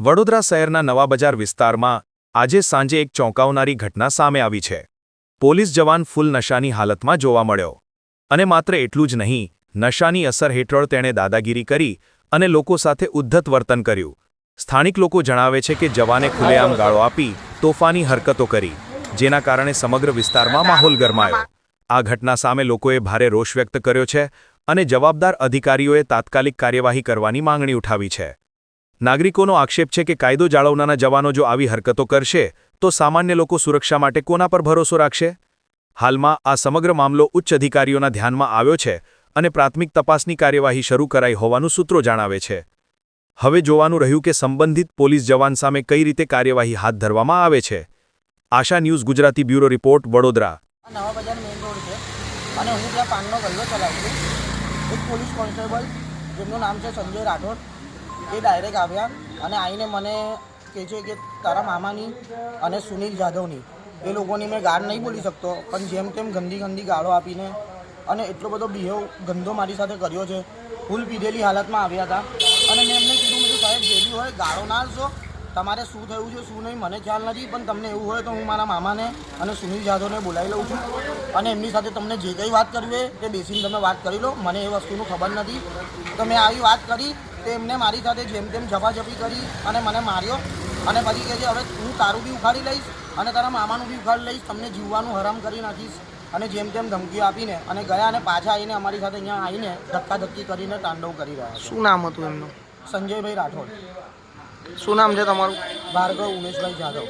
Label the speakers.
Speaker 1: વડોદરા શહેરના નવા બજાર વિસ્તારમાં આજે સાંજે એક ચોંકાવનારી ઘટના સામે આવી છે. પોલીસ જવાન ફૂલ નશાની હાલતમાં જોવા મળ્યો. અને માત્ર એટલું જ નહીં, નશાની અસર હેઠળ તેણે દાદાગીરી કરી અને લોકો સાથે ઉદ્ધત વર્તન કર્યું. સ્થાનિક લોકો જણાવે છે કે જવાને ખુલ્લેઆમ ગાળો આપી તોફાની હરકતો કરી, જેના કારણે સમગ્ર વિસ્તારમાં માહોલ ગરમાયો. આ ઘટના સામે લોકોએ ભારે રોષ વ્યક્ત કર્યો છે અને જવાબદાર અધિકારીઓએ તાત્કાલિક કાર્યવાહી કરવાની માંગણી ઉઠાવી છે. નાગરિકોનો આક્ષેપ છે કે કાયદો જાળવનાના જવાનો જો આવી હરકતો કરશે, તો સામાન્ય લોકો સુરક્ષા માટે કોના પર ભરોસો રાખશે? હાલમાં આ સમગ્ર મામલો ઉચ્ચ અધિકારીઓના ધ્યાનમાં આવ્યો છે અને પ્રાથમિક તપાસની કાર્યવાહી શરૂ કરાઈ હોવાનું સૂત્રો જણાવે છે. હવે જોવાનું રહ્યું કે સંબંધિત પોલીસ જવાન સામે કઈ રીતે કાર્યવાહી હાથ ધરવામાં આવે છે. Asha news Gujarati bureau report, Vadodara.
Speaker 2: Police constable, જેમનું નામ છે સંજય રાઠોડ. એ ડાયરેક્ટ આવ્યા અને આવીને મને કહે છે કે તારા મામાની અને સુનિલ જાધવની એ લોકોની મેં ગાળ નહીં બોલી શકતો પણ જેમ તેમ ગંદી ગંદી ગાળો આપીને અને એટલો બધો બિહેવ ગંદો મારી સાથે કર્યો છે. ફૂલ પીધેલી હાલતમાં આવ્યા હતા. અને મેં એમને કીધું કીધું, સાહેબ જેવી હોય ગાળો ના આલશો તમારે શું થયું છે શું નહીં મને ખ્યાલ નથી પણ તમને એવું હોય તો હું મારા મામાને અને સુનિલ જાધવને બોલાવી લઉં છું. અને એમની સાથે તમને જે કંઈ વાત કરવી હોય તે બેસીને તમે વાત કરી લો. મને એ વસ્તુનું ખબર નથી. તો મેં આવી વાત કરી તે એમને મારી સાથે જેમ તેમ ઝપાઝપી કરી અને મને માર્યો. અને પછી કહે છે હવે હું તારું બી ઉખાડી લઈશ અને તારા મામાનું બી ઉખાડી લઈશ. તમને જીવવાનું હરામ કરી નાખીશ. અને જેમ તેમ ધમકીઓ આપીને અને ગયા અને પાછા આવીને અમારી સાથે અહીંયા આવીને ધક્કાધક્કી કરીને તાંડવ કરી રહ્યા
Speaker 3: શું નામ હતું એમનું?
Speaker 2: સંજયભાઈ રાઠોડ.
Speaker 3: શું નામ છે તમારું?
Speaker 2: ભાર્ગવ ઉમેશભાઈ જાદવ.